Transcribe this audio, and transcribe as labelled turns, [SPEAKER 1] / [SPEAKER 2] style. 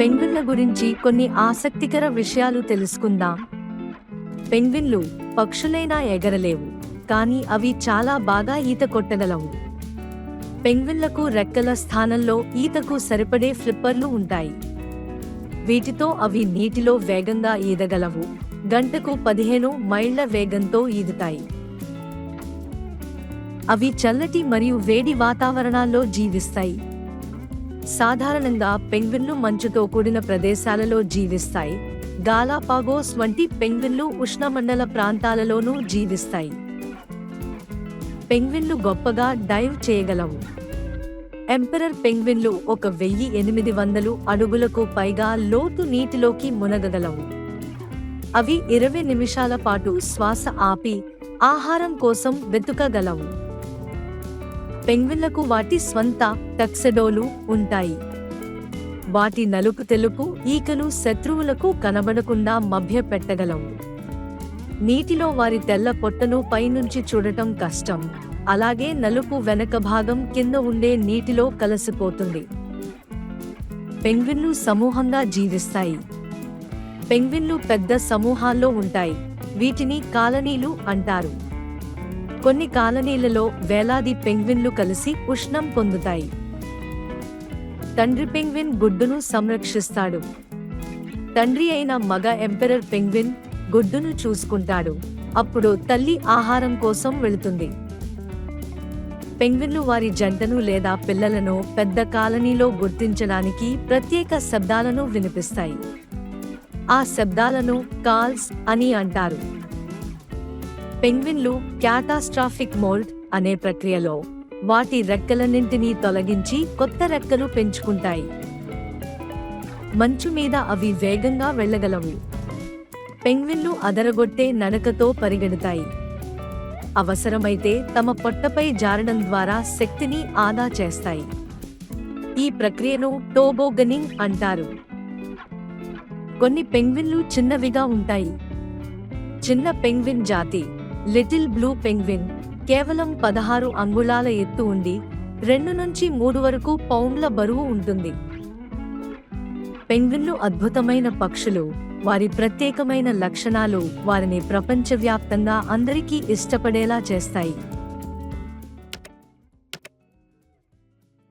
[SPEAKER 1] పెంగ్విన్ల గురించి కొన్ని ఆసక్తికర విషయాలు తెలుసుకుందాం. పెంగ్విన్లు పక్షులైనా ఎగరలేవు కానీ అవి చాలా బాగా ఈత కొట్టగలవు. పెంగ్విన్లకు రెక్కల స్థానంలో ఈతకు సరిపడే ఫ్లిప్పర్లు ఉంటాయి. వీటితో అవి నీటిలో వేగంగా ఈదగలవు గంటకు పదిహేను మైళ్ళ వేగంతో ఈదుతాయి. అవి చల్లటి మరియు వేడి వాతావరణాల్లో జీవిస్తాయి. సాధారణంగా పెంగ్విన్లు మంచుతో కూడిన ప్రదేశాలలో జీవిస్తాయి. గాలాపాగోస్ వంటి పెంగ్విన్లు ఉష్ణమండల ప్రాంతాలలోనూ జీవిస్తాయి. పెంగ్విన్లు గొప్పగా డైవ్ చేయగలవు. ఎంపెరర్ పెంగ్విన్లు ఒక వెయ్యి ఎనిమిది వందలు అడుగులకు పైగా లోతు నీటిలోకి మునగగలవు. అవి ఇరవై నిమిషాల పాటు శ్వాస ఆపి ఆహారం కోసం వెతుకగలవు. పెంగ్విన్లకు వాటి స్వంత టక్సెడోలు ఉంటాయి. వాటి నలుపు తెలుపు ఈకలు శత్రువులకు కనబడకుండా మభ్యపెట్టగలవు. నీటిలో వారి తెల్ల పొట్టను పైనుంచి చూడటం కష్టం. అలాగే నలుపు వెనక భాగం కింద ఉండే నీటిలో కలసిపోతుంది. పెంగ్విన్లు సమూహంగా జీవిస్తాయి. పెంగ్విన్లు పెద్ద సమూహాల్లో ఉంటాయి. వీటిని కాలనీలు అంటారు. కొన్ని కాలనీలలో వేలాది పెంగ్విన్లు కలిసి ఉష్ణం పొందుతాయి. తండ్రి పెంగ్విన్ గుడ్డును సంరక్షిస్తాడు. తండ్రి అయిన మగ ఎంపెరర్ పెంగ్విన్ గుడ్డును చూసుకుంటాడు. అప్పుడు తల్లి ఆహారం కోసం వెళుతుంది. పెంగ్విన్లు వారి జంటను లేదా పిల్లలను పెద్ద కాలనీలో గుర్తించడానికి ప్రత్యేక శబ్దాలను వినిపిస్తాయి. ఆ శబ్దాలను కాల్స్ అని అంటారు. పెంగ్విన్లు క్యాటాస్ట్రాఫిక్ మోల్డ్ అనే ప్రక్రియలో వాటి రెక్కలన్నింటినీ తొలగించి కొత్త రెక్కలు పెంచుకుంటాయి. మంచు మీద అవి వేగంగా వెళ్ళగలవు. పెంగ్విన్లు అదరగొట్టే నడకతో పరిగెడతాయి. అవసరమైతే తమ పొట్టపై జారడం ద్వారా శక్తిని ఆదా చేస్తాయి. ఈ ప్రక్రియను టోబోగనింగ్ అంటారు. కొన్ని పెంగ్విన్లు చిన్నవిగా ఉంటాయి. చిన్న పెంగ్విన్ జాతి లిటిల్ బ్లూ పెంగ్విన్ కేవలం పదహారు అంగుళాల ఎత్తు ఉండి రెండు నుంచి మూడు వరకు పౌండ్ల బరువు ఉంటుంది. పెంగ్విన్లు అద్భుతమైన పక్షులు. వారి ప్రత్యేకమైన లక్షణాలు వారిని ప్రపంచవ్యాప్తంగా అందరికీ ఇష్టపడేలా చేస్తాయి.